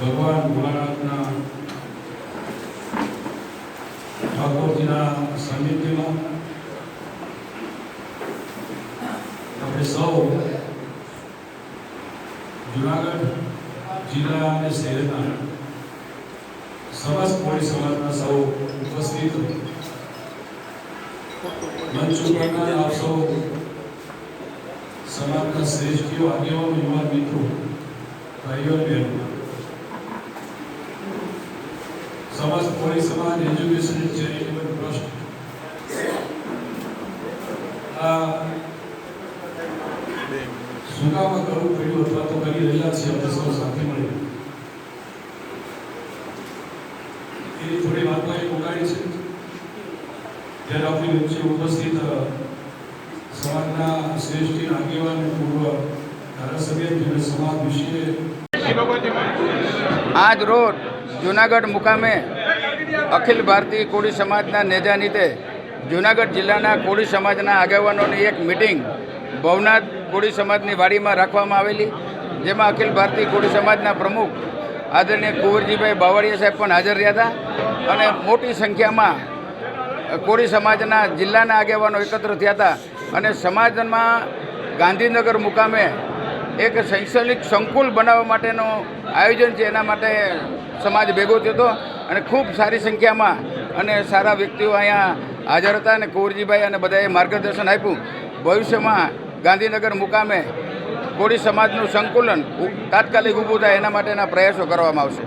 ભગવાન ભોળાનાથના ઠાકોરજીના સાનિધ્યમાં આપણે સૌ જુનાગઢ જિલ્લા અને શહેરના સમસ્ત કોળી સમાજના સૌ ઉપસ્થિત મંચ ઉપરના આપ સૌ સમાજના શ્રેષ્ઠીઓ, આગેવાનો, યુવાન મિત્રો, ભાઈઓ બહેનો. સમસ્ત કોળી સમાજ એજ્યુકેશન ચેરિટેબલ ટ્રસ્ટ આ કરવું પડ્યું અથવા તો કરી રહ્યા છીએ, આપણે સૌ સાથે મળી. એની થોડી વાતો એ ઉગાડી છે. જ્યારે આપણી વચ્ચે ઉપસ્થિત સમાજના શ્રેષ્ઠ આગેવાન પૂર્વ ધારાસભ્ય સમાજ વિશે આજ રોજ જૂનાગઢ મુકામે અખિલ ભારતીય કોળી સમાજના નેજા નીતે જૂનાગઢ જિલ્લાના કોળી સમાજના આગેવાનોની એક મિટિંગ ભવનાથ કોળી સમાજની વાડીમાં રાખવામાં આવેલી, જેમાં અખિલ ભારતીય કોળી સમાજના પ્રમુખ આદરણીય કુંવરજીભાઈ બાવળિયા સાહેબ પણ હાજર રહ્યા હતા અને મોટી સંખ્યામાં કોળી સમાજના જિલ્લાના આગેવાનો એકત્ર થયા હતા અને સમાજમાં ગાંધીનગર મુકામે એક શૈક્ષણિક સંકુલ બનાવવા માટેનું આયોજન છે, એના માટે સમાજ ભેગો થયો હતો અને ખૂબ સારી સંખ્યામાં અને સારા વ્યક્તિઓ અહીંયા હાજર હતા અને કુંવરજીભાઈ અને બધાએ માર્ગદર્શન આપ્યું. ભવિષ્યમાં ગાંધીનગર મુકામે કોળી સમાજનું સંકુલન તાત્કાલિક ઊભું થાય એના માટેના પ્રયાસો કરવામાં આવશે.